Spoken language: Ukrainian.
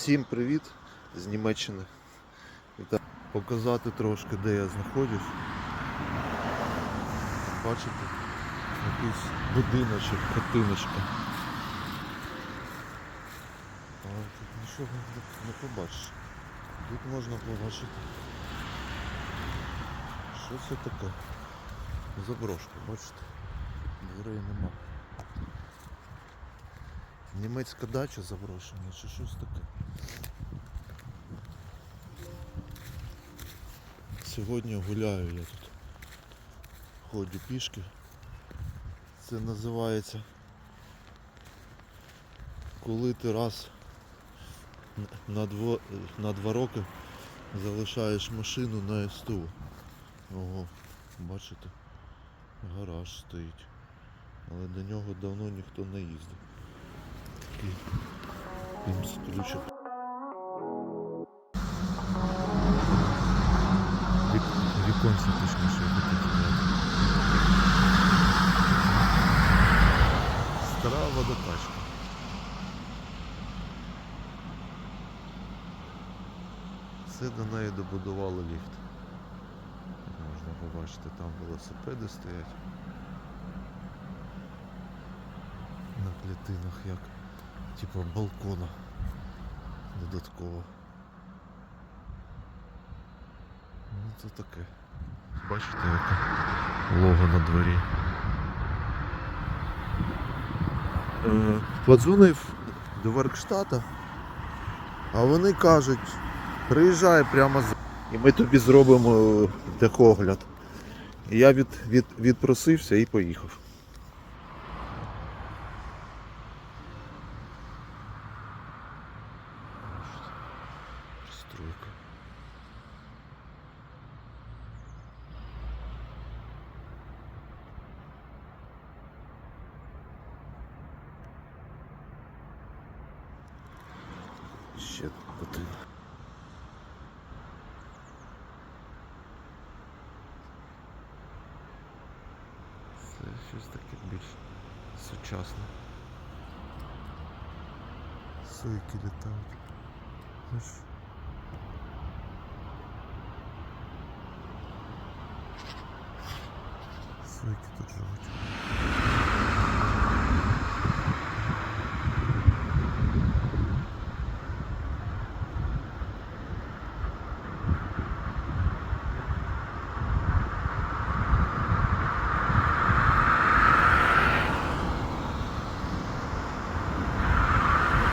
Всім привіт з Німеччини. Вітаю. Показати трошки, де я знаходжусь. Бачите, якийсь будиночок, хатиночка. Але тут нічого не побачиш. Тут можна побачити. Що це таке? Заброшка, бачите? Дверей нема. Німецька дача заброшена чи щось таке. Сьогодні гуляю я тут. Ходжу пішки. Це називається коли ти раз на, дво, на два роки залишаєш машину на СТУ. Ого, бачите, гараж стоїть. Але до нього давно ніхто не їздив. Такий ключик. Віконце точніше сказати. Стара водокачка. Це до неї добудували ліфт. Можна побачити, там велосипеди стоять. На клітинах як типа балкона додатково. Ну це таке. Бачите, яке лого на дворі. Е, Подзвонив до Веркштата, а вони кажуть, приїжджай прямо. І ми тобі зробимо техогляд. Я від, від, відпросився і поїхав. Ще один. Це щось таке більш сучасне. Сойки літають. Знаєш, Сойки тут живуть.